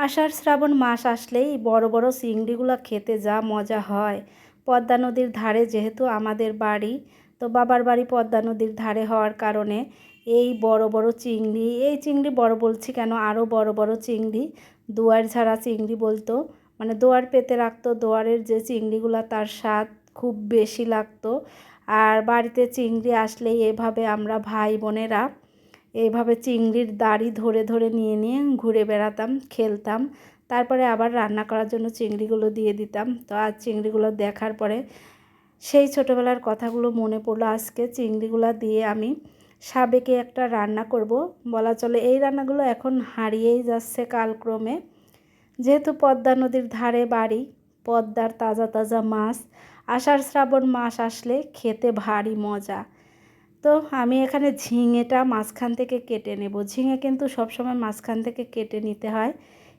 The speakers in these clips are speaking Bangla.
আষাঢ় শ্রাবণ মাস আসলেই বড় বড় চিংড়িগুলো খেতে যা মজা হয়। পদ্মা নদীর ধারে যেহেতু আমাদের বাড়ি, তো বাবার বাড়ি পদ্মা নদীর ধারে হওয়ার কারণে এই বড় বড় চিংড়ি, এই চিংড়ি বড় বলছি কেন? আরও বড় বড় চিংড়ি, দুয়ার ছাড়া চিংড়ি বলতো। মানে দোয়ার পেতে রাখতো, দোয়ারের যে চিংড়িগুলো তার স্বাদ খুব বেশি লাগতো। আর বাড়িতে চিংড়ি আসলেই এভাবে আমরা ভাই বোনেরা এইভাবে চিংড়ির দাড়ি ধরে ধরে নিয়ে নিয়ে ঘুরে বেড়াতাম, খেলতাম। তারপরে আবার রান্না করার জন্য চিংড়িগুলো দিয়ে দিতাম। তো আজ চিংড়িগুলো দেখার পরে সেই ছোটোবেলার কথাগুলো মনে পড়ল। আজকে চিংড়িগুলো দিয়ে আমি সাবেকে একটা রান্না করব। বলা চলে এই রান্নাগুলো এখন হারিয়েই যাচ্ছে কালক্রমে। যেহেতু পদ্মা নদীর ধারে বাড়ি, পদ্মার তাজা তাজা মাছ, আষাঢ় শ্রাবণ মাস আসলে খেতে ভারী মজা। তো আমি এখানে ঝিঙেটা মাঝখান থেকে কেটে নেব। ঝিঙে কিন্তু সবসময় মাঝখান থেকে কেটে নিতে হয়।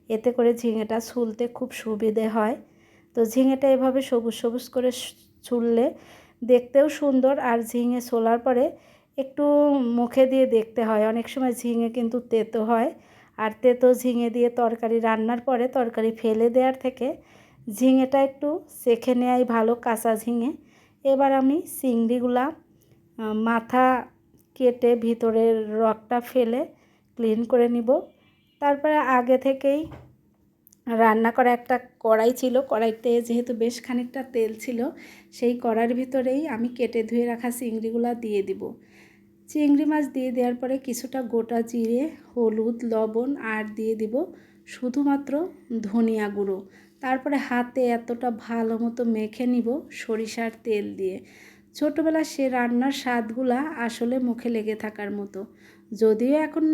এতে করে ঝিঙেটা ছুলতে খুব সুবিধে হয়। তো ঝিঙেটা এভাবে সবুজ সবুজ করে ছুললে দেখতেও সুন্দর আর ঝিঙে ছোলার পরে একটু মুখে দিয়ে দেখতে হয়। অনেক সময় ঝিঙে কিন্তু তেতো হয় আর তেতো ঝিঙে দিয়ে তরকারি রান্নার পরে তরকারি ফেলে দেওয়ার থেকে ঝিঙেটা একটু চেখে নেওয়াই ভালো কাঁচা ঝিঙে। এবার আমি চিংড়িগুলা মাথা কেটে ভিতরের রকটা ফেলে ক্লিন করে নিব। তারপরে আগে থেকেই রান্না করা একটা কড়াই ছিল। কড়াইতে যেহেতু বেশ খানিকটা তেল ছিল, সেই কড়ার ভিতরেই আমি কেটে ধুয়ে রাখা চিংড়িগুলো দিয়ে দিব। চিংড়ি মাছ দিয়ে দেওয়ার পরে কিছুটা গোটা জিরে, হলুদ, লবণ আর দিয়ে দিব শুধুমাত্র ধনিয়া গুঁড়ো। তারপরে হাতে এতটা ভালো মতো মেখে নিব সরিষার তেল দিয়ে। ছোটোবেলা সে রান্নার স্বাদগুলা আসলে মুখে লেগে থাকার মতো। যদিও এখন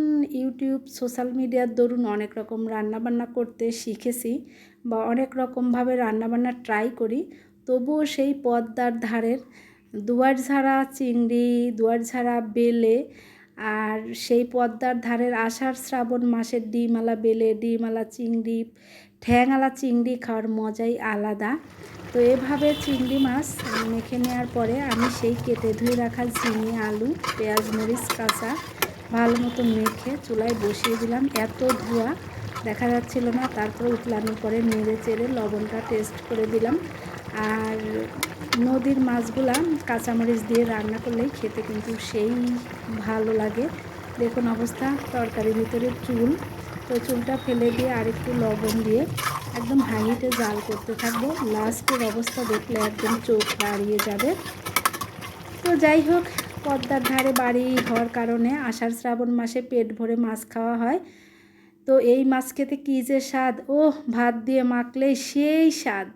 ইউটিউব, সোশ্যাল মিডিয়ার দরুন অনেক রকম রান্নাবান্না করতে শিখেছি বা অনেক রকমভাবে রান্নাবান্না ট্রাই করি, তবুও সেই পদ্মার ধারের দুয়ার ঝাড়া চিংড়ি, দুয়ার ঝাড়া বেলে আর সেই পদ্মার ধারের আষাঢ় শ্রাবণ মাসের ডিমালা বেলে ডিমালা চিংড়ি ঠ্যাংওয়ালা চিংড়ি খাওয়ার মজাই আলাদা। তো এভাবে চিংড়ি মাছ মেখে নেওয়ার পরে আমি সেই কেটে ধুয়ে রাখা ঝিঙে, আলু, পেঁয়াজ, মরিচ, কাঁচা ভালো মতো মেখে চুলায় বসিয়ে দিলাম। এত ধোয়া দেখা যাচ্ছিল না, তারপর উতলানোর পরে নেড়ে চেড়ে লবণটা টেস্ট করে দিলাম। আর নদীর মাছগুলা কাঁচামরিচ দিয়ে রান্না করলেই খেতে কিন্তু সেই ভালো লাগে। দেখুন অবস্থা, তরকারির ভিতরে চুল। তো চুলটা ফেলে দিয়ে আরেকটু লবণ দিয়ে একদম হাইতে জাল করতে থাকব। লাস্টের অবস্থা দেখলে একদম চোখ দাঁড়িয়ে যাবে। তো যাই হোক, পদ্মার ধারে বাড়ি হওয়ার কারণে আষাঢ় শ্রাবণ মাসে পেট ভরে মাছ খাওয়া হয়। তো এই মাছ খেতে কী যে স্বাদ? ও ভাত দিয়ে মাখলেই সেই স্বাদ।